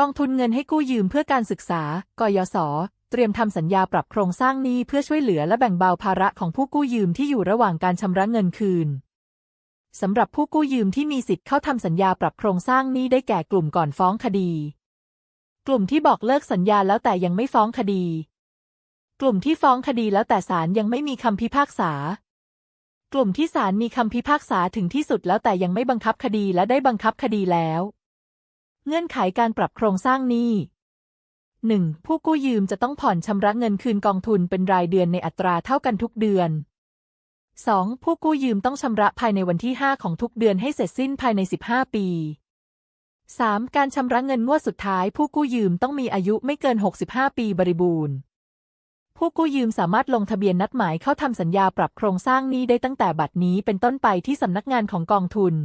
กองทุนเงินให้กู้ยืมเพื่อการศึกษา กยศ เตรียมทำสัญญาปรับโครงสร้างหนี้เพื่อช่วยเหลือและแบ่งเบาภาระของผู้กู้ยืมที่อยู่ระหว่างการชำระเงินคืนสำหรับผู้กู้ยืมที่มีสิทธิ์เข้าทำสัญญาปรับโครงสร้างหนี้ได้แก่กลุ่มก่อนฟ้องคดี กลุ่มที่บอกเลิกสัญญาแล้วแต่ยังไม่ฟ้องคดี กลุ่มที่ฟ้องคดีแล้วแต่ศาลยังไม่มีคำพิพากษา กลุ่มที่ศาลมีคำพิพากษาถึงที่สุดแล้วแต่ยังไม่บังคับคดีและได้บังคับคดีแล้ว เงื่อนไขการปรับโครงสร้างหนี้ 1. ผู้กู้ยืมจะต้องผ่อนชำระเงินคืนกองทุนเป็นรายเดือนในอัตราเท่ากันทุกเดือน 2. ผู้กู้ยืมต้องชำระภายในวันที่ 5 ของทุกเดือนให้เสร็จสิ้นภายใน 15 ปี 3. การชำระเงินงวดสุดท้าย ผู้กู้ยืมต้องมีอายุไม่เกิน 65 ปีบริบูรณ์ ผู้กู้ยืมสามารถลงทะเบียนนัดหมายเข้าทำสัญญาปรับโครงสร้างหนี้ได้ตั้งแต่บัดนี้เป็นต้นไปที่สำนักงานของกองทุน